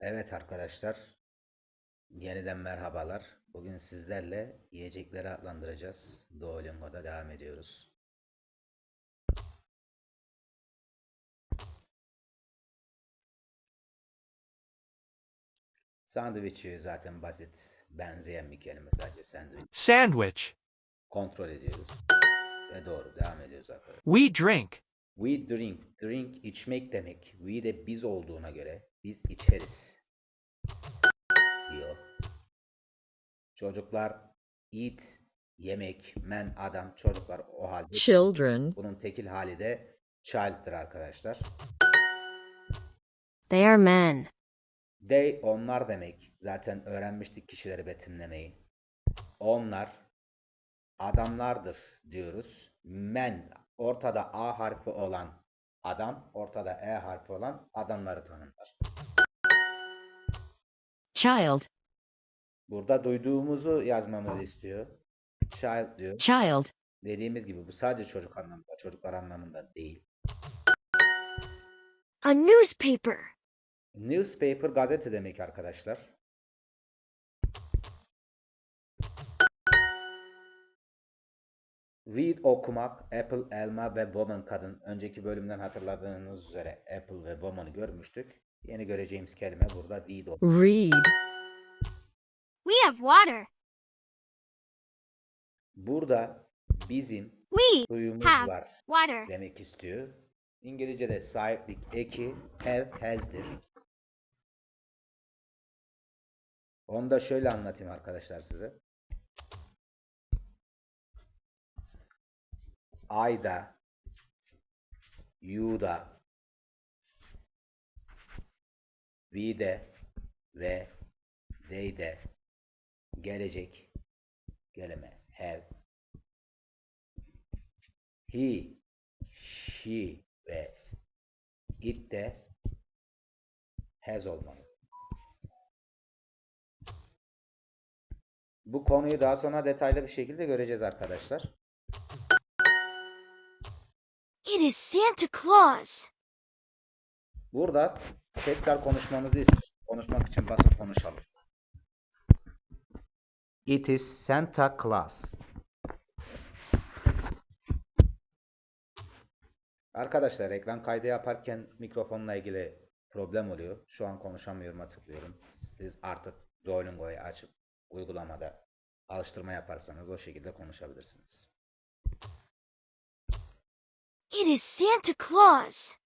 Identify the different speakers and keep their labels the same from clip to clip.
Speaker 1: Evet arkadaşlar, yeniden merhabalar. Bugün sizlerle yiyecekleri adlandıracağız. Duolingo'da devam ediyoruz. Sandviçi zaten basit, benzeyen bir kelime sadece sandviç.
Speaker 2: Sandwich.
Speaker 1: Kontrol ediyoruz. Ve doğru, devam ediyoruz arkadaşlar.
Speaker 2: We drink.
Speaker 1: We drink. Drink içmek demek. We de biz olduğuna göre biz içeriz. Diyor. Çocuklar eat yemek, men adam, çocuklar o halde.
Speaker 3: Children.
Speaker 1: Bunun tekil hali de child'dır arkadaşlar.
Speaker 3: They are men.
Speaker 1: They onlar demek. Zaten öğrenmiştik kişileri betimlemeyi. Onlar adamlardır diyoruz. Men ortada A harfi olan adam, ortada E harfi olan adamları tanımlar.
Speaker 3: Child.
Speaker 1: Burada duyduğumuzu yazmamızı istiyor. Child diyor.
Speaker 3: Child.
Speaker 1: Dediğimiz gibi bu sadece çocuk anlamında, çocuklar anlamında değil.
Speaker 3: A newspaper.
Speaker 1: Newspaper gazete demek arkadaşlar. Read okumak, apple elma ve woman kadın. Önceki bölümden hatırladığınız üzere apple ve woman'ı görmüştük. Yeni göreceğimiz kelime burada read okumak.
Speaker 3: Read.
Speaker 4: We have water.
Speaker 1: Burada bizim
Speaker 4: We
Speaker 1: suyumuz
Speaker 4: have
Speaker 1: var
Speaker 4: water.
Speaker 1: demek istiyor. İngilizce'de sahiplik eki have has'dir. Onu da şöyle anlatayım arkadaşlar size. I'da, you'da, we'de ve they'de gelecek kelime have he, she ve it de has olmalı. Bu konuyu daha sonra detaylı bir şekilde göreceğiz arkadaşlar.
Speaker 4: It is Santa Claus.
Speaker 1: Burada tekrar konuşmamızı istiyor. Konuşmak için basıp konuşalım. It is Santa Claus. Arkadaşlar ekran kaydı yaparken mikrofonla ilgili problem oluyor. Şu an konuşamıyorum hatırlıyorum. Siz artık Duolingo'yu açıp uygulamada alıştırma yaparsanız o şekilde konuşabilirsiniz.
Speaker 4: It is Santa Claus.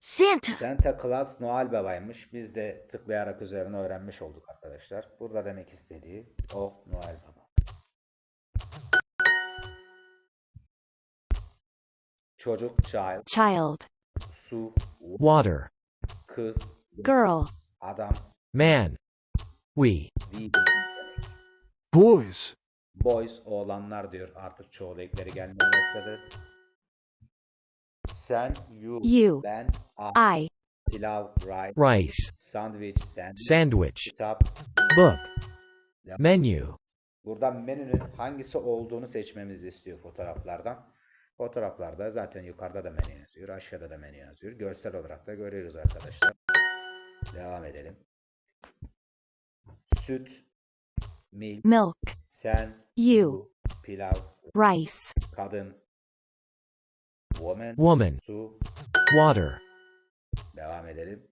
Speaker 4: Santa.
Speaker 1: Santa Claus Noel Baba'ymış. Biz de tıklayarak üzerine öğrenmiş olduk arkadaşlar. Burada demek istediği o Noel Baba. Çocuk, child,
Speaker 3: Child.
Speaker 1: su,
Speaker 2: Water.
Speaker 1: kız,
Speaker 3: Girl.
Speaker 1: adam,
Speaker 2: Man. We.
Speaker 1: we,
Speaker 2: Boys.
Speaker 1: Boys, oğlanlar diyor. Artık çoğul ekleri gelmeye başladı. Sen, you,
Speaker 3: You.
Speaker 1: ben, I,
Speaker 3: I.
Speaker 1: pilav, rice,
Speaker 2: Rice.
Speaker 1: sandwich, sandwich,
Speaker 2: Sandwich.
Speaker 1: kitap,
Speaker 2: Book.
Speaker 1: Yap.
Speaker 2: Menu.
Speaker 1: Burada menünün hangisi olduğunu seçmemizi istiyor fotoğraflardan. Fotoğraflarda zaten yukarıda da menü yazıyor, aşağıda da menü yazıyor. Görsel olarak da görüyoruz arkadaşlar. Devam edelim. Süt, milk,
Speaker 3: Milk.
Speaker 1: sen,
Speaker 3: You.
Speaker 1: pilav,
Speaker 3: Rice.
Speaker 1: kadın, woman,
Speaker 2: Woman.
Speaker 1: su.
Speaker 2: Water.
Speaker 1: Devam edelim.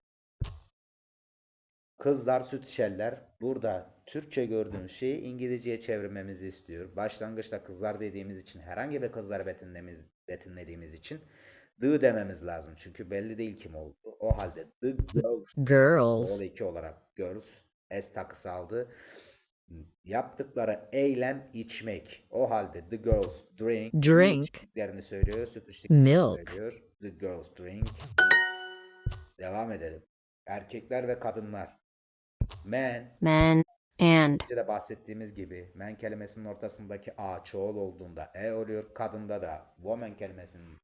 Speaker 1: Kızlar süt içerler. Burada Türkçe gördüğümüz şeyi İngilizceye çevirmemizi istiyor. Başlangıçta kızlar dediğimiz için herhangi bir kızları betimlediğimiz, betimlediğimiz için the dememiz lazım. Çünkü belli değil kim oldu. O halde the girls
Speaker 3: Girls.
Speaker 1: Oğul 2 olarak girls S takısı aldı. Yaptıkları eylem içmek. O halde the girls drink.
Speaker 3: Drink.
Speaker 1: İçtiklerini söylüyor. Süt içtiklerini
Speaker 3: Milk.
Speaker 1: söylüyor. The girls drink. Devam edelim. Erkekler ve kadınlar. Men.
Speaker 3: Men. And.
Speaker 1: Önce de bahsettiğimiz gibi men kelimesinin ortasındaki A çoğul olduğunda E oluyor. Kadında da woman kelimesinin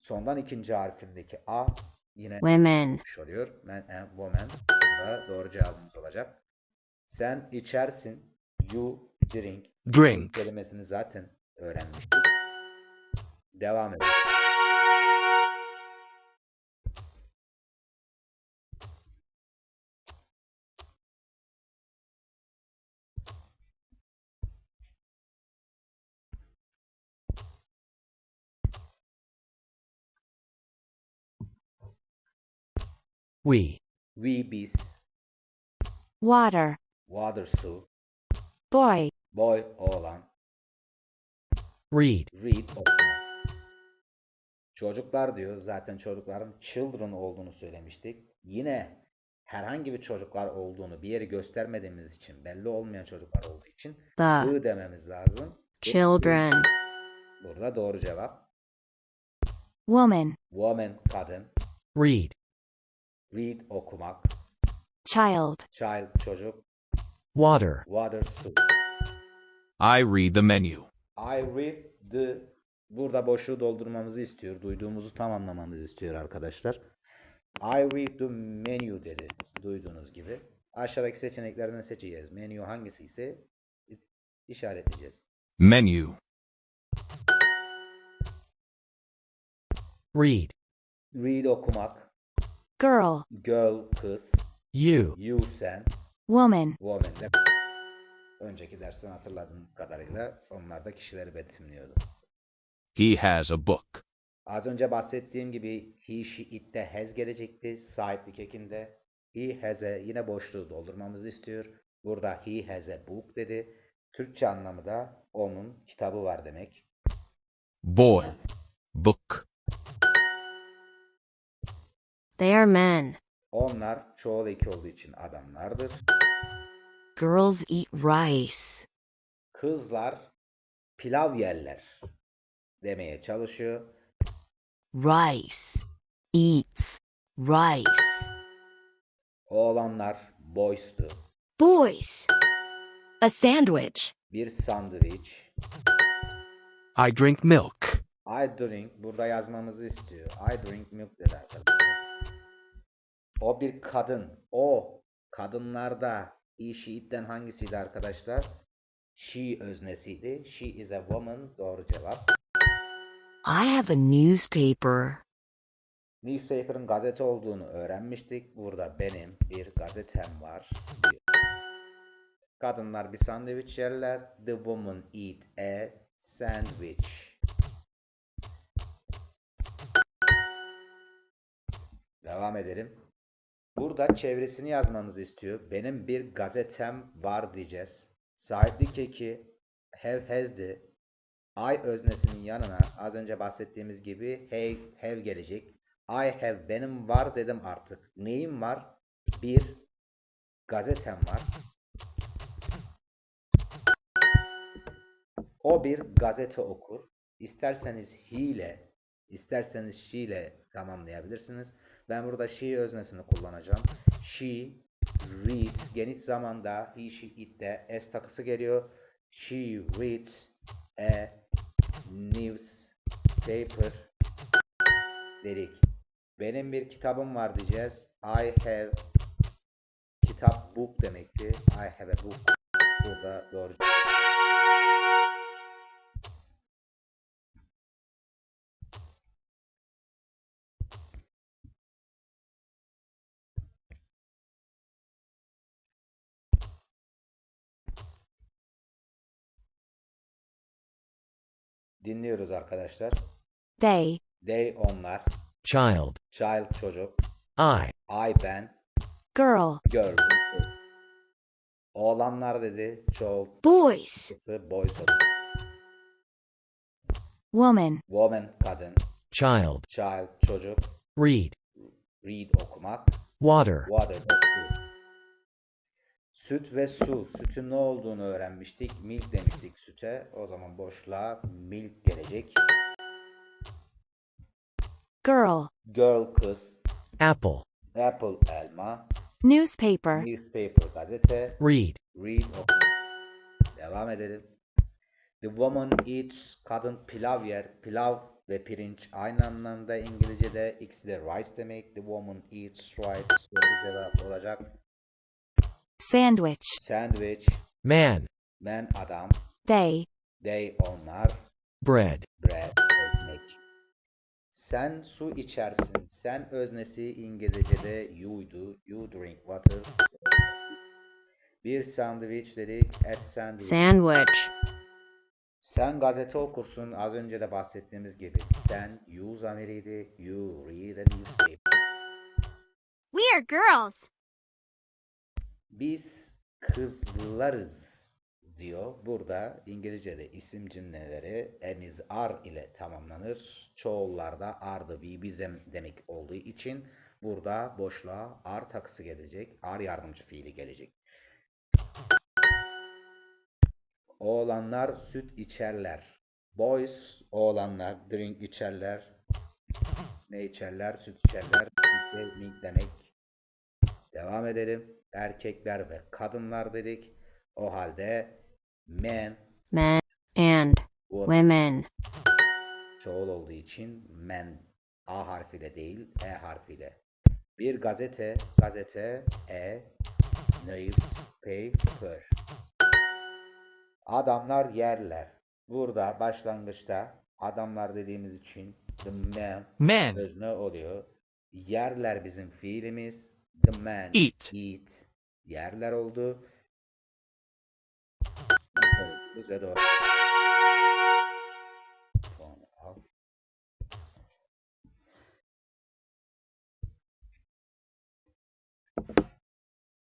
Speaker 1: sondan ikinci harfindeki A yine
Speaker 3: Women.
Speaker 1: oluyor. Man and woman. Bu da doğru cevabımız olacak. Sen içersin. You drink.
Speaker 2: Drink.
Speaker 1: Kelimesini zaten öğrenmiştik. Devam edelim.
Speaker 2: We.
Speaker 1: We biz.
Speaker 3: Water.
Speaker 1: Water su.
Speaker 3: Boy.
Speaker 1: Boy oğlan.
Speaker 2: Read.
Speaker 1: Read okuma. Çocuklar diyor. Zaten çocukların children olduğunu söylemiştik. Yine herhangi bir çocuklar olduğunu bir yeri göstermediğimiz için belli olmayan çocuklar olduğu için
Speaker 3: The.
Speaker 1: dememiz lazım.
Speaker 3: Children.
Speaker 1: Burada doğru cevap.
Speaker 3: Woman.
Speaker 1: Woman kadın.
Speaker 2: Read.
Speaker 1: Read okumak.
Speaker 3: Child.
Speaker 1: Child çocuk.
Speaker 2: Water.
Speaker 1: Water su.
Speaker 5: I read the menu.
Speaker 1: I read the burada boşluğu doldurmamızı istiyor. Duyduğumuzu tamamlamamızı istiyor arkadaşlar. I read the menu dedi. Duyduğunuz gibi. Aşağıdaki seçeneklerden seçeceğiz. Menü hangisi ise işaretleyeceğiz.
Speaker 5: Menu.
Speaker 2: Read.
Speaker 1: Read okumak.
Speaker 3: Girl.
Speaker 1: Girl kız.
Speaker 2: You.
Speaker 1: You sen.
Speaker 3: Woman.
Speaker 1: Woman de. Önceki dersten hatırladığınız kadarıyla onlar da kişileri betimliyordu.
Speaker 5: He has a book.
Speaker 1: Az önce bahsettiğim gibi he, she, it'te has gelecekti. Sahiplik ekinde. He has a yine boşluğu doldurmamızı istiyor. Burada he has a book dedi. Türkçe anlamı da onun kitabı var demek.
Speaker 5: Boy. Book.
Speaker 3: They are men.
Speaker 1: Onlar çoğul eki olduğu için adamlardır.
Speaker 6: Girls eat rice.
Speaker 1: Kızlar pilav yerler demeye çalışıyor.
Speaker 6: Rice. Eats. Rice.
Speaker 1: Oğlanlar boys'tu.
Speaker 4: Boys.
Speaker 6: A sandwich.
Speaker 1: Bir sandviç.
Speaker 2: I drink milk.
Speaker 1: I drink burada yazmamızı istiyor. I drink milk dedi arkadaşlar. O bir kadın. O kadınlarda he, she, it'ten hangisiydi arkadaşlar? She öznesiydi. She is a woman. Doğru cevap.
Speaker 6: I have a newspaper.
Speaker 1: Newspaper'ın gazete olduğunu öğrenmiştik. Burada benim bir gazetem var. Kadınlar bir sandviç yerler. The woman eat a sandwich. Devam edelim. Burada çevresini yazmamızı istiyor. Benim bir gazetem var diyeceğiz. Sahiplik eki have has'di. I öznesinin yanına az önce bahsettiğimiz gibi have, have gelecek. I have benim var dedim artık. Neyim var? Bir gazetem var. O bir gazete okur. İsterseniz he ile, isterseniz she ile tamamlayabilirsiniz. Ben burada she öznesini kullanacağım. She reads geniş zamanda he, she, it'te s takısı geliyor. She reads a newspaper dedik. Benim bir kitabım var diyeceğiz. I have kitap book demekti. I have a book. Burada doğru. Dinliyoruz arkadaşlar.
Speaker 3: They.
Speaker 1: They onlar.
Speaker 2: Child.
Speaker 1: Child çocuk.
Speaker 2: I.
Speaker 1: I ben.
Speaker 3: Girl.
Speaker 1: Girl. Oğlanlar dedi. Çoğul.
Speaker 4: Boys.
Speaker 1: Boys oldu.
Speaker 3: Woman.
Speaker 1: Woman kadın.
Speaker 2: Child.
Speaker 1: Child çocuk.
Speaker 2: Read.
Speaker 1: Read okumak.
Speaker 2: Water.
Speaker 1: Water su. Süt ve su. Sütün ne olduğunu öğrenmiştik. Milk demiştik süte. O zaman boşluğa milk gelecek.
Speaker 3: Girl.
Speaker 1: Girl kız.
Speaker 2: Apple.
Speaker 1: Apple elma.
Speaker 3: Newspaper.
Speaker 1: Newspaper gazete.
Speaker 2: Read.
Speaker 1: Read oku. Devam edelim. The woman eats kadın pilav yer. Pilav ve pirinç aynı anlamda İngilizce'de ikisi de rice demek. The woman eats rice. Doğru cevap olacak.
Speaker 3: Sandwich.
Speaker 1: Sandwich.
Speaker 2: Man.
Speaker 1: Man adam.
Speaker 3: They.
Speaker 1: They onlar.
Speaker 2: Bread.
Speaker 1: Bread ekmek. Sen su içersin. Sen öznesi İngilizce'de you'du. You drink water. Bir sandviç dedik. A sandwich.
Speaker 3: Sandwich.
Speaker 1: Sen gazete okursun. Az önce de bahsettiğimiz gibi. Sen you zamiriydi. You read a newspaper.
Speaker 4: We
Speaker 7: are girls.
Speaker 1: Biz kızlarız diyor. Burada İngilizce'de isim cümleleri is are ile tamamlanır. Çoğullarda are'dı, we, bizim demek olduğu için burada boşluğa are takısı gelecek. Are yardımcı fiili gelecek. Oğlanlar süt içerler. Boys, oğlanlar drink içerler. Ne içerler? Süt içerler. Drink demek. Devam edelim. Erkekler ve kadınlar dedik. O halde men,
Speaker 3: Men and
Speaker 1: women
Speaker 3: women.
Speaker 1: çoğul olduğu için men A harfiyle değil E harfiyle. Bir gazete, gazete E newspaper. Adamlar yerler. Burada başlangıçta adamlar dediğimiz için the men
Speaker 2: Men.
Speaker 1: özne oluyor. Yerler bizim fiilimiz. The men
Speaker 2: Eat.
Speaker 1: eat. Yerler oldu. Bize doğru.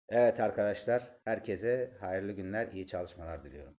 Speaker 1: Evet arkadaşlar, herkese hayırlı günler, iyi çalışmalar diliyorum.